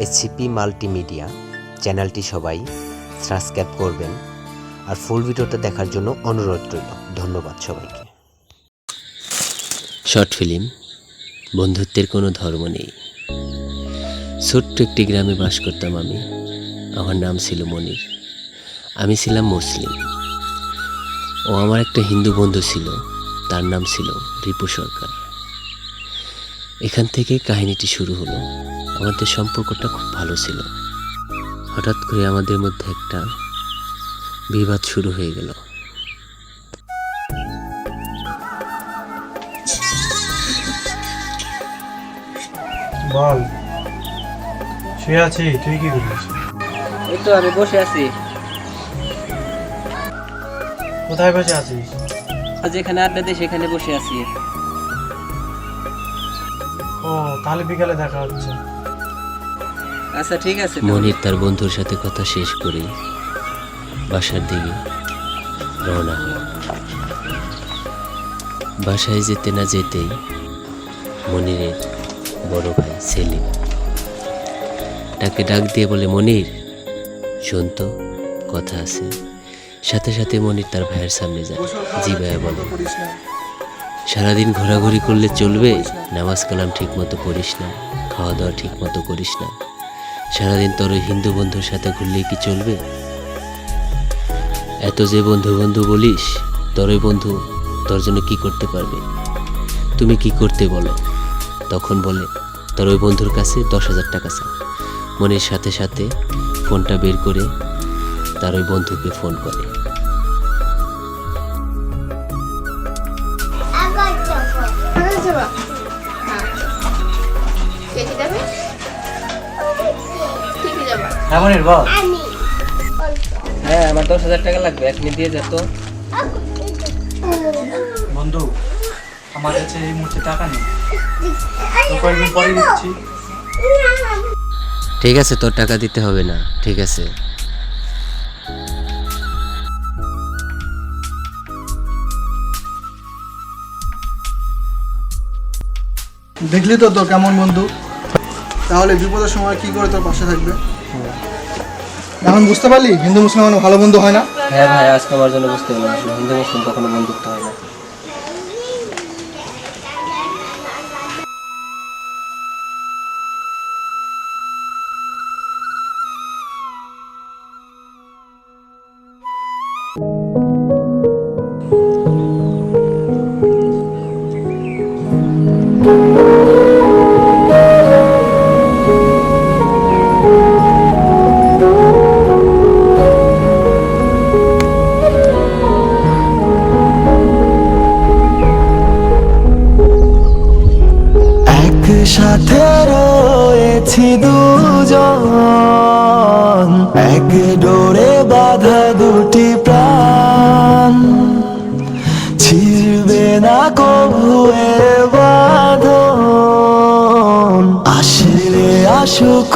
ACP multimedia চ্যানেলটি সবাই subscribe করবেন আর ফুল ভিডিওটা দেখার জন্য অনুরোধ রইল। ধন্যবাদ সবাইকে। শর্ট ফিল্ম, বন্ধুত্বের কোনো ধর্ম নেই। ছোট্ট একটি গ্রামে বাস করতাম আমি। আমার নাম ছিল মনির। আমি ছিলাম মুসলিম। ও আমার একটা হিন্দু বন্ধু ছিল। তার নাম ছিল রিপু সরকার। এখান থেকে কাহিনীটি শুরু হলো। আমাদের সম্পর্কটা খুব ভালো ছিল। হঠাৎ করে আমাদের মধ্যে একটা বিবাদ শুরু হয়ে গেল। বল। শুয়ে আছি তুই কি করিস এই তো আমি বসে আছি। কোথায় বসে আছিস? আজ এখানে আড্ডা দিয়ে সেখানে বসে আছি। ও তাহলে বিকালে দেখা হচ্ছে। আচ্ছা ঠিক আছে মনির তার বন্ধুর সাথে কথা শেষ করে বাসার দিকে রওনা বাসায় যেতে না যেতেই মনিরের বড় ভাই সেলিম তাকে ডাক দিয়ে বলে, মনির, শোন তো, কথা আছে। সাথে সাথে মনির তার ভাইয়ের সামনে যায়। জি ভাইয়া বলে সারাদিন ঘোরাঘুরি করলে চলবে? নামাজ কালাম ঠিক মতো পড়িস না, খাওয়া দাওয়া ঠিক মতো করিস না। সারাদিন তোর হিন্দু বন্ধুর সাথে ঘুরলে কি চলবে? এত যে বন্ধু বন্ধু বলিস, তোর ওই বন্ধু তোর জন্য কি করতে পারবে? তুমি কি করতে বলো? তখন বলে, তোর ওই বন্ধুর কাছে দশ হাজার টাকা চা মনের সাথে সাথে ফোনটা বের করে তার ওই বন্ধুকে ফোন করে। হ্যাঁ মনির বল হ্যাঁ আমার দশ হাজার টাকা লাগবে এক মিনিট দিয়ে যেত বন্ধু আমার কাছে এই মুহূর্তে টাকা নেই। কয়েকদিন পরে দিচ্ছি। ঠিক আছে তোর টাকা দিতে হবে না ঠিক আছে। দেখলি তো তোর কেমন বন্ধু? তাহলে বিপদের সময় কি করে তোর পাশে থাকবে? এখন বুঝতে পারলি? হিন্দু মুসলমান ভালো বন্ধু হয় না? হ্যাঁ ভাই, আজকে আমার জন্য বুঝতে পারলাম। হিন্দু মুসলিম কখনো বন্ধুত্ব হয় না। এক ডোরে বাধা দুটি প্রাণ। ছিড়বে না কবু এ বাঁধন। আসলে আসুক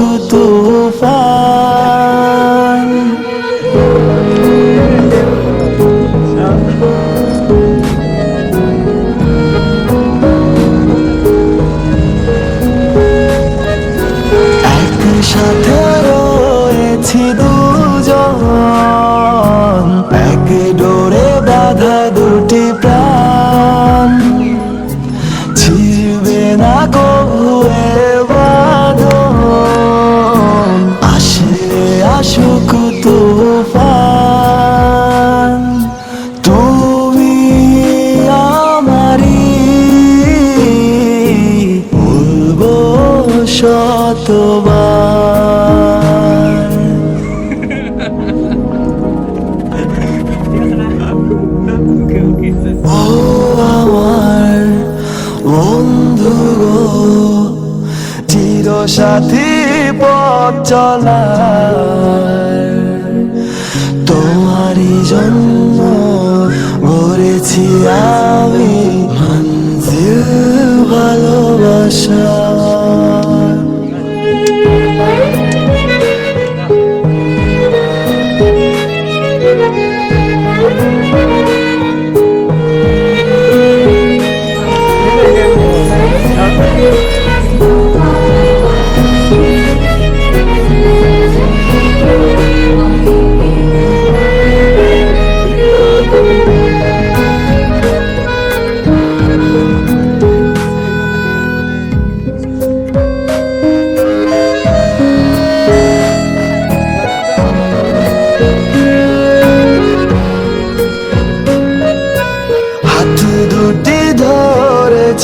সাথী পথ চলার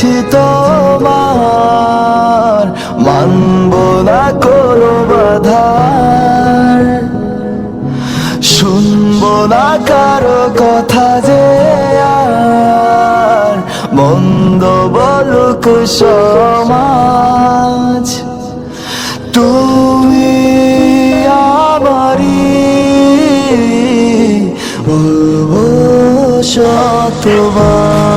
বলেছি তোমার, মানব না কোনো বাধার। শুনব না কারও কথা যে আর, মন্দ বলুক সমাজ। তুমি আমারি বলব শতবার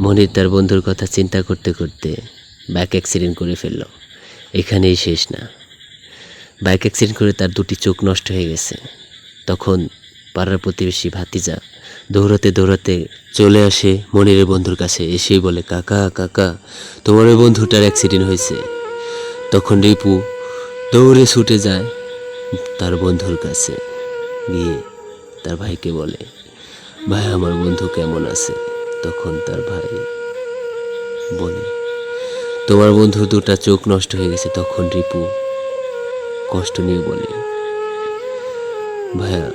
মনির তার বন্ধুর কথা চিন্তা করতে করতে বাইক অ্যাক্সিডেন্ট করে ফেলল। এখানেই শেষ না। বাইক অ্যাক্সিডেন্ট করে তার দুটি চোখ নষ্ট হয়ে গেছে। তখন পাড়ার প্রতিবেশী ভাতিজা দৌড়াতে দৌড়াতে চলে আসে মনিরের বন্ধুর কাছে। এসেই বলে, কাকা কাকা, তোমার ওই বন্ধুটার অ্যাক্সিডেন্ট হয়েছে। তখন রিপু দৌড়ে ছুটে যায় তার বন্ধুর কাছে। গিয়ে তার ভাইকে বলে ভাই, আমার বন্ধু কেমন আছে? তখন তার ভাই বলে, তোমার বন্ধুর দুটা চোখ নষ্ট হয়ে গেছে। তখন রিপু কষ্ট নিয়ে বলে, ভাইয়া,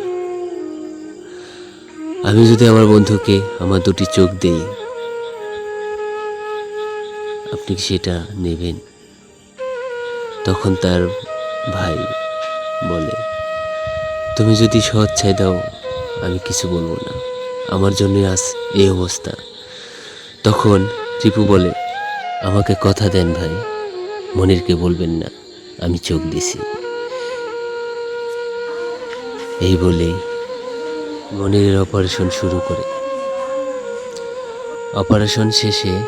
আমি যদি আমার বন্ধুকে আমার দুটি চোখ দেই, আপনি সেটা নেবেন? তখন তার ভাই বলে, তুমি যদি স্বেচ্ছায় দাও, আমি কিছু বলব না। আমার জন্য আজ এই অবস্থা। তখন টিপু বলে, আমাকে কথা দেন ভাই। মনিরকে বলবেন না, আমি চোখ দিছি। এই বলে মনিরের অপারেশন শুরু করে। অপারেশন শেষে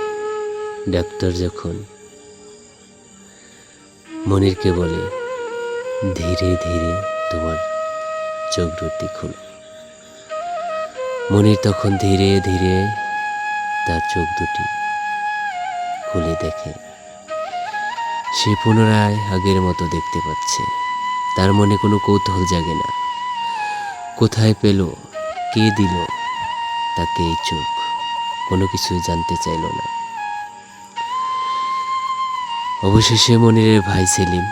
ডাক্তার যখন মনিরকে বলে, ধীরে ধীরে তোমার চোখ দুটি খুলো। মনির তখন ধীরে ধীরে তার চোখ দুটি খুলে দেখে। সে পুনরায় আগের মতো দেখতে পাচ্ছে। তার মনে কোনো কৌতূহল জাগে না। কোথায় পেল? কে দিল? তাকে এই চোখ কোনো কিছুই জানতে চাইল না। অবশেষে মনিরের ভাই সেলিম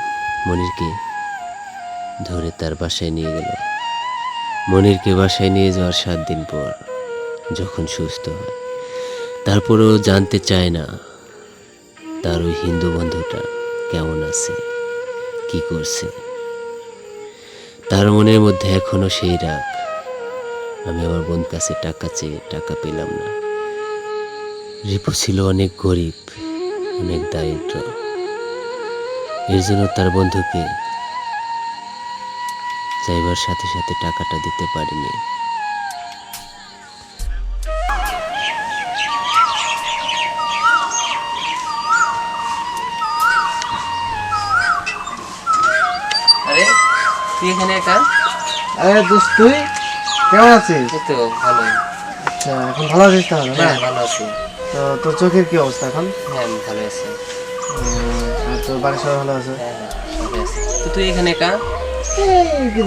মনিরকে ধরে তার বাসায় নিয়ে গেল। মনিরকে বাসায় নিয়ে যাওয়ার সাত দিন পর যখন সুস্থ হয়, তারপরেও জানতে চায় না তার ওই হিন্দু বন্ধুটা কেমন আছে, কি করছে। তার মনের মধ্যে এখনও সেই রাগ, আমি আমার বোন কাছে টাকা চেয়ে টাকা পেলাম না। রিপু ছিল অনেক গরিব, অনেক দারিদ্র। এর জন্য তার বন্ধুকে চাইবার সাথে সাথে টাকাটা দিতে পারিনি। আরে তুই এখানে একা? আরে দোস্ত তুই কেমন আছিস? এই তো ভালোই। আচ্ছা এখন ভালো আছিস তাহলে না? হ্যাঁ ভালো আছি। তো তোর চোখের কি অবস্থা এখন? হ্যাঁ আমি ভালো আছি। উম, আর তোর বাড়ির সবাই ভালো আছে? হ্যাঁ হ্যাঁ সবাই আছে। তো তুই এখানে একা?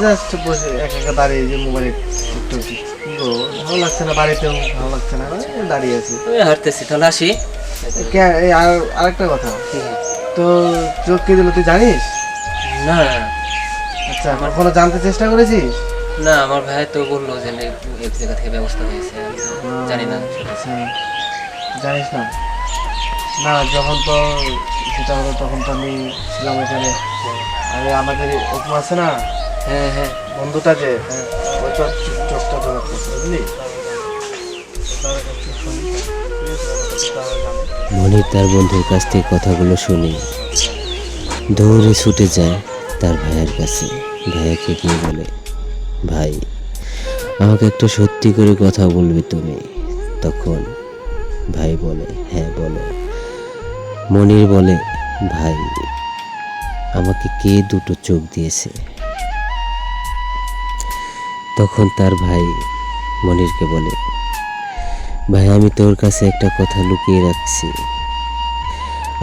জাস্ট বসে একা একা দাঁড়িয়ে যে মোবাইলে টিকটক কি করব? ভালো লাগছে না বাড়িতেও ভালো লাগছে না দাঁড়িয়ে আছি। হাঁটতেছি তাহলে আসি। কে- আর আরেকটা কথা। তো চোখ কে দিল তুই জানিস? না। আচ্ছা কখনো জানতে চেষ্টা করেছিস? না আমার ভাই তো বলল যে এক জায়গা থেকে ব্যবস্থা হয়েছে জানি না। আচ্ছা জানিস না। না যখন তো সেটা হলো তখন তো আমি ছিলাম এখানে আরে আমাদের আছে না? হ্যাঁ হ্যাঁ বন্ধুটা যে ওই তো চোখ- চোখটা বুঝলি? মনির তার বন্ধুর কাছ থেকে কথাগুলো শুনে। দৌড়ে ছুটে যায় তার ভাইয়ের কাছে। ভাইয়াকে গিয়ে বলে, ভাই, আমাকে একটা সত্যি করে কথা বলবি তুমি। তখন ভাই বলে হ্যাঁ বলো। মনির বলে, ভাই আমাকে কে দুটো চোখ দিয়েছে? তখন তার ভাই মনিরকে বলে, ভাই, আমি তোর কাছে একটা কথা লুকিয়ে রাখছি।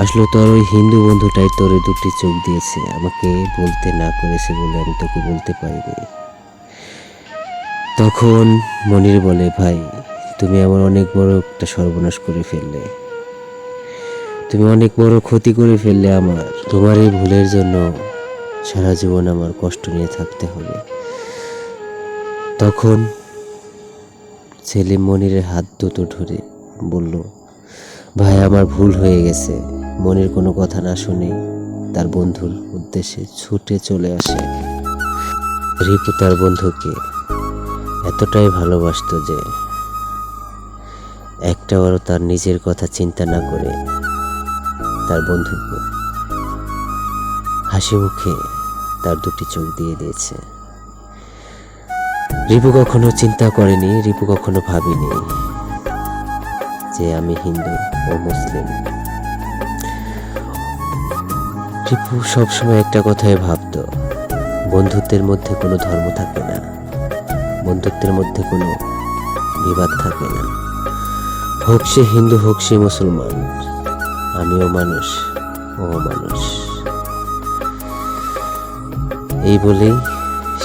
আসলে তোর ওই হিন্দু বন্ধুটাই তোর দুটি চোখ দিয়েছে। আমাকে বলতে না করেছে বলে আমি তোকে বলতে পারিনি। তখন মনির বলে, ভাই, তুমি আমার অনেক বড় একটা সর্বনাশ করে ফেললে। তুমি অনেক বড় ক্ষতি করে ফেললে আমার। তোমার এই ভুলের জন্য সারা জীবন আমার কষ্ট নিয়ে থাকতে হবে। তখন ছেলে মনিরের হাত দুটো ধরে বলল, ভাই, আমার ভুল হয়ে গেছে। মনির কোনো কথা না শুনে তার বন্ধুর উদ্দেশ্যে ছুটে চলে আসে। রিপু তার বন্ধুকে এতটাই ভালোবাসতো যে একটাবারও তার নিজের কথা চিন্তা না করে তার বন্ধুকে হাসি মুখে তার দুটি চোখ দিয়ে দিয়েছে। রিপু কখনো চিন্তা করেনি, রিপু কখনো ভাবিনি যে আমি হিন্দু ও মুসলিম। রিপু সবসময় একটা কথাই ভাবতো, বন্ধুত্বের মধ্যে কোনো ধর্ম থাকে না, বন্ধুত্বের মধ্যে কোনো বিবাদ থাকে না। হোক সে হিন্দু, হোক সে মুসলমান আমিও মানুষ, ও মানুষ। এই বলেই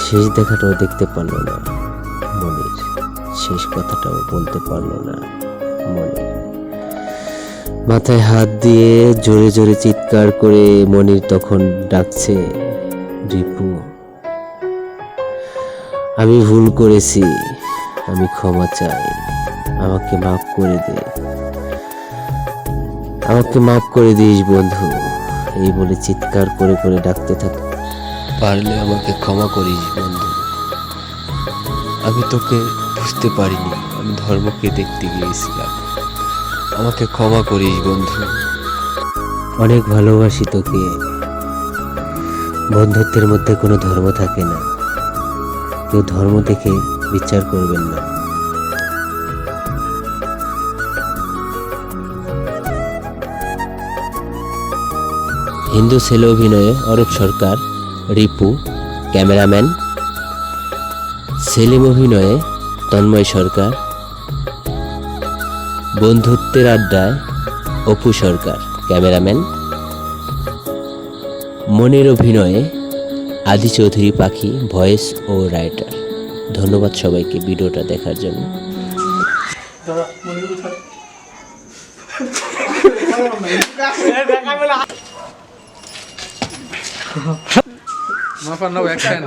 শেষ দেখাটাও দেখতে পারল না মনির। শেষ কথাটাও বলতে পারল না মনির। মাথায় হাত দিয়ে জোরে জোরে চিৎকার করে মনির তখন ডাকছে, রিপু, আমি ভুল করেছি, আমি ক্ষমা চাই, আমাকে মাফ করে দে। আমাকে মাফ করে দিস বন্ধু। এই বলে চিৎকার করে করে ডাকতে থাকে। পারলে আমাকে ক্ষমা করিস বন্ধু। আমি তোকে বুঝতে পারিনি। আমি ধর্মকে দেখতে গিয়েছিলাম। আমাকে ক্ষমা করিস বন্ধু। অনেক ভালোবাসি তোকে। বন্ধুত্বের মধ্যে কোনো ধর্ম থাকে না। কেউ ধর্ম দেখে বিচার করবেন না। হিন্দু ছেলে অভিনয়ে অরূপ সরকার রিপু ক্যামেরাম্যান। সেলিম অভিনয়ে তন্ময় সরকার। বন্ধুত্বের আড্ডায় অপু সরকার ক্যামেরাম্যান। মনের অভিনয়ে আদি চৌধুরী পাখি ভয়েস ও রাইটার। ধন্যবাদ সবাইকে ভিডিওটা দেখার জন্য। দাদা মনির কোথায়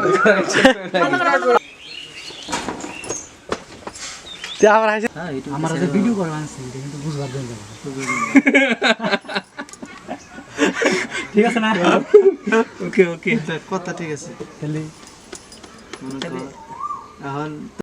আমরা যে ভিডিও করে আনছি কিন্তু বুঝবার জন্য। ঠিক আছে না? ওকে ওকে কথা ঠিক আছে। মনে এখন